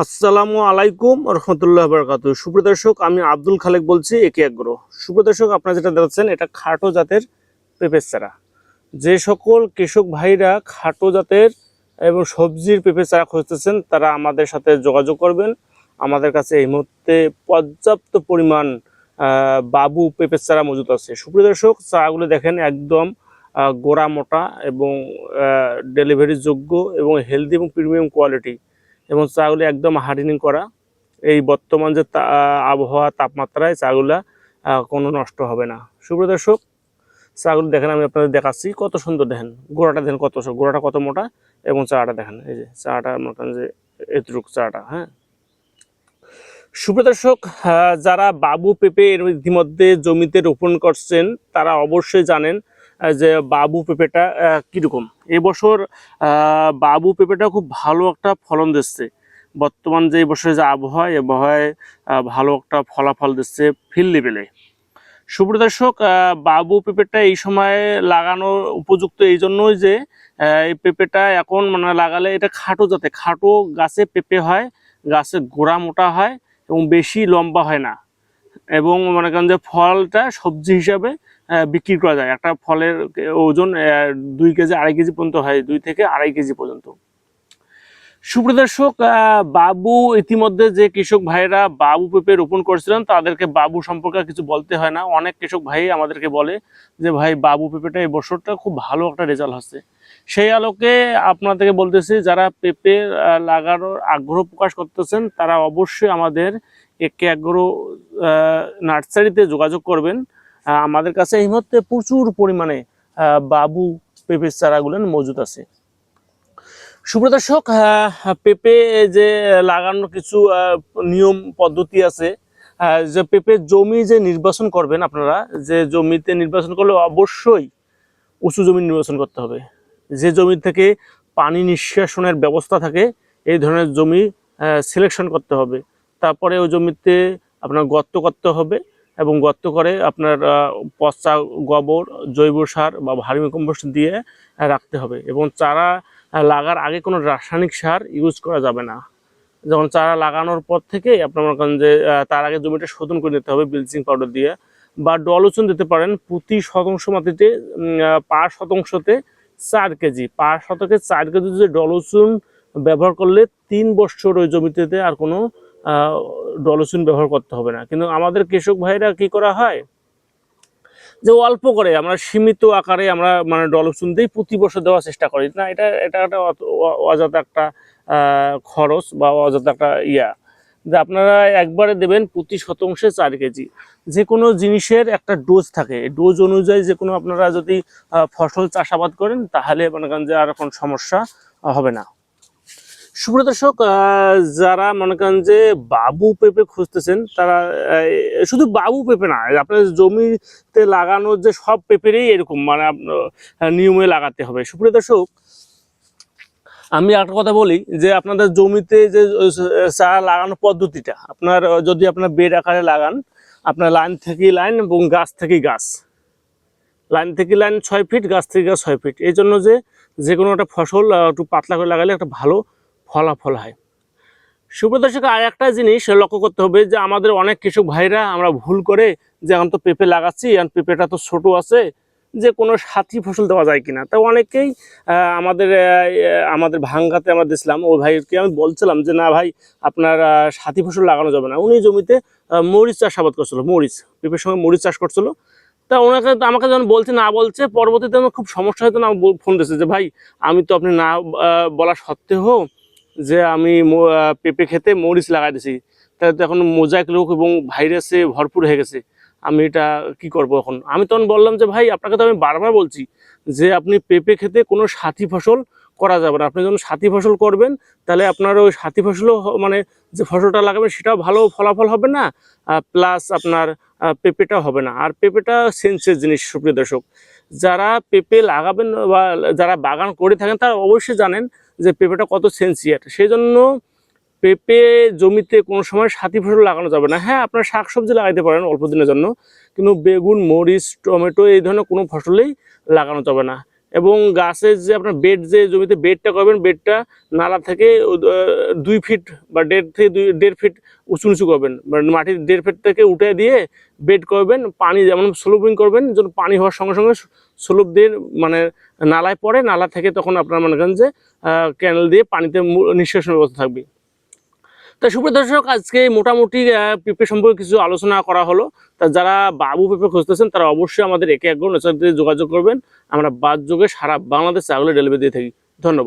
আসসালামু আলাইকুম রহমতুল্লাহ বরকাত। সুপ্রদর্শক আমি আব্দুল খালেক বলছি একে আগ্রহ সুপ্রদর্শক আপনারা যেটা দেখছেন, এটা খাটো জাতের পেঁপের চারা। যে সকল কৃষক ভাইরা খাটো জাতের এবং সবজির পেঁপে চারা খুঁজতেছেন, তারা আমাদের সাথে যোগাযোগ করবেন। আমাদের কাছে এই মুহূর্তে পর্যাপ্ত পরিমাণ বাবু পেঁপের চারা মজুদ আছে। সুপ্রদর্শক চারাগুলো দেখেন একদম গোড়া মোটা এবং ডেলিভারি যোগ্য এবং হেলদি এবং প্রিমিয়াম কোয়ালিটি এবং চাগুলো একদম হার্ডেনিং করা। এই বর্তমান যে আবহাওয়া তাপমাত্রায় চাগুলা কোনো নষ্ট হবে না। সুপ্রিয় দর্শক, চাগুলো দেখেন, আমি আপনাদের দেখাচ্ছি কত সুন্দর দেখেন। গোড়াটা দেখেন কত গোড়াটা কত মোটা এবং চাটা দেখেন, এই যে চাটা করেন যে এতটুক চাটা হ্যাঁ। সুপ্রিয় দর্শক যারা বাবু পেঁপে এর ইতিমধ্যে জমিতে রোপণ করছেন, তারা অবশ্যই জানেন যে বাবু পেঁপেটা কীরকম? এবছর বাবু পেঁপেটা খুব ভালো একটা ফলন দিচ্ছে। বর্তমান যে বছরে যে আবহাওয়া আবহাওয়ায় ভালো একটা ফলাফল দিচ্ছে ফিল লেভেলে সুপ্রদর্শক বাবু পেঁপেটা এই সময় লাগানো উপযুক্ত এই জন্যই যে এই পেঁপেটা এখন মানে লাগালে এটা খাটো যাতে খাটো গাছে পেঁপে হয়, গাছে গোড়া মোটা হয় এবং বেশি লম্বা হয় না। এবং মনে করেন যে ফলটা সবজি হিসাবে বিক্রি করা যায়। একটা ফলের ওজন দুই কেজি, আড়াই কেজি পর্যন্ত হয়, দুই থেকে আড়াই কেজি পর্যন্ত। সুপ্রদর্শক বাবু ইতিমধ্যে যে কৃষক ভাইরা বাবু পেঁপে রোপণ করেছিলেন, তাদেরকে বাবু সম্পর্কে কিছু বলতে হয় না। অনেক কৃষক ভাই আমাদেরকে বলে যে, ভাই, বাবু পেঁপেটা এই বছরটা খুব ভালো একটা রেজাল্ট হচ্ছে। সেই আলোকে আপনাদেরকে বলতেছি, যারা পেঁপে লাগানোর আগ্রহ প্রকাশ করতেছেন, তারা অবশ্যই আমাদের একে আগ্রহ নার্সারিতে যোগাযোগ করবেন। আমাদের কাছে এই মুহূর্তে প্রচুর পরিমাণে বাবু পেঁপের চারাগুলো মজুদ আছে। সুপ্রদর্শক পেঁপে যে লাগানোর কিছু নিয়ম, পদ্ধতি আছে যে পেঁপে জমি যে নির্বাচন করবেন আপনারা, যে জমিতে নির্বাচন করলে অবশ্যই উঁচু জমি নির্বাচন করতে হবে। যে জমি থেকে পানি নিষ্কাশনের ব্যবস্থা থাকে, এই ধরনের জমি সিলেকশন করতে হবে। তারপরে ওই জমিতে আপনার গর্ত করতে হবে এবং গর্ত করে আপনার পচা গোবর, জৈব সার বা ভার্মি কম্পোস্ট দিয়ে রাখতে হবে এবং চারা লাগার আগে কোনো রাসায়নিক সার ইউজ করা যাবে না। যখন চারা লাগানোর পর থেকে আপনার মনে করেন যে তার আগে জমিটা শোধন করে নিতে হবে, ব্লিচিং পাউডার দিয়ে বা ডলোচন দিতে পারেন প্রতি শতাংশ মাটিতে পাঁচ শতাংশতে চার কেজি। পাঁচ শতকে চার কেজি যদি ডলোচুন ব্যবহার করলে তিন বছর ওই জমিতে আর কোনো আহ, ডলোচুন ব্যবহার করতে হবে না। কিন্তু আমাদের কৃষক ভাইরা কি করা হয়? যে অল্প করে আমরা সীমিত আকারে আমরা মানে ডলচুন দিই প্রতি বছর দেওয়ার চেষ্টা করি। না এটা এটা একটা অযথা একটা খরচ বা অযথা একটা ইয়া। যে আপনারা একবারে দেবেন প্রতি শতাংশে চার কেজি। যে কোনো জিনিসের একটা ডোজ থাকে। ডোজ অনুযায়ী যে কোনো আপনারা যদি ফসল চাষাবাদ করেন তাহলে মনে করেন যে আর কোনো সমস্যা হবে না। সুপ্রিয় দর্শক যারা মনে করেন যে বাবু পেঁপে খুঁজতেছেন, তারা শুধু বাবু পেঁপে না আপনার জমিতে লাগানোর যে সব পেঁপেরই এরকম মানে নিয়মে লাগাতে হবে। সুপ্রিয় দর্শক, আমি একটা কথা বলি যে আপনাদের জমিতে যে চারা লাগানোর পদ্ধতিটা, আপনার, যদি আপনার বেড আকারে লাগান, আপনার লাইন থেকে লাইন এবং গাছ থেকে গাছ। লাইন থেকে লাইন ছয় ফিট, গাছ থেকে গাছ ছয় ফিট। এই জন্য যে যে কোনো একটা ফসল একটু পাতলা করে লাগালে একটা ভালো ফলাফল হয়। সুপ্রদর্শক আর একটা জিনিস লক্ষ্য করতে হবে যে আমাদের অনেক কৃষক ভাইরা আমরা ভুল করে যে এখন তো পেঁপে লাগাচ্ছি, এখন পেঁপেটা তো ছোট আছে, যে কোনো সাথী ফসল দেওয়া যায় কিনা। তা অনেকেই আমাদের আমাদের ভাঙ্গাতে আমরা দিছিলাম ওই ভাইকে আমি বলছিলাম যে না ভাই, আপনার সাথী ফসল লাগানো যাবে না। উনি জমিতে মরিচ চাষাবাদ করছিল, মরিচ, পেঁপের সঙ্গে মরিচ চাষ করছিল। তা ওনাকে, আমাকে যখন বলছে না বলছে, পরবর্তীতে আমার খুব সমস্যা হয়তো না ফোন দিয়েছে যে ভাই, আমি তো আপনি না বলা সত্ত্বেও যে আমি পেঁপে খেতে মরিচ লাগাই দিছি। তাহলে এখন মোজাইক রোগ এবং ভাইরাসে ভরপুর হয়ে গেছে। আমি এটা কি করব এখন? আমি তখন বললাম যে ভাই আপনাকে তো আমি বারবার বলছি যে আপনি পেঁপে খেতে কোনো সাথী ফসল করা যাবে না। আপনি যখন সাথী ফসল করবেন তাহলে আপনার ওই সাথী ফসলও মানে যে ফসলটা লাগাবেন সেটাও ভালো ফলাফল হবে না? প্লাস আপনার আহ, পেঁপেটাও হবে না। আর পেঁপেটা সেন্সের জিনিস সুপ্রিয় দর্শক। যারা পেঁপে লাগাবেন বা যারা বাগান করে থাকেন তারা অবশ্যই জানেন যে পেঁপেটা কত সেন্সিয়ার সেই জন্য পেঁপে জমিতে কোনো সময় সাথী ফসল লাগানো যাবে না। হ্যাঁ আপনার শাক সবজি লাগাইতে পারেন অল্প দিনের জন্য, কিন্তু বেগুন, মরিচ, টমেটো এই ধরনের কোনো ফসলেই লাগানো যাবে না। এবং গাছের যে আপনার বেড যে জমিতে বেডটা করবেন বেডটা নালা থেকে দুই ফিট বা দেড় থেকে দুই, দেড় ফিট উঁচু নিচু করবেন। মানে মাটির দেড় ফিট থেকে উঠে দিয়ে বেড করবেন, পানি যেমন স্লোপিং করবেন, যেন পানি হওয়ার সঙ্গে সঙ্গে স্লোপ দিয়ে মানে নালায় পড়ে, নালা থেকে তখন আপনার মনে করেন যে ক্যানেল দিয়ে পানিতে নিষ্কাশনের ব্যবস্থা থাকবে। তা সুপ্রিয় দর্শক, আজকে মোটামুটি পেঁপে সম্পর্কে কিছু আলোচনা করা হলো। তা যারা বাবু পেঁপে খুঁজতেছেন, তারা অবশ্যই আমাদের একে একজন যোগাযোগ করবেন। আমরা বাদ যোগে সারা বাংলাদেশ ছাগলের ডেলিভারি দিয়ে থাকি। ধন্যবাদ।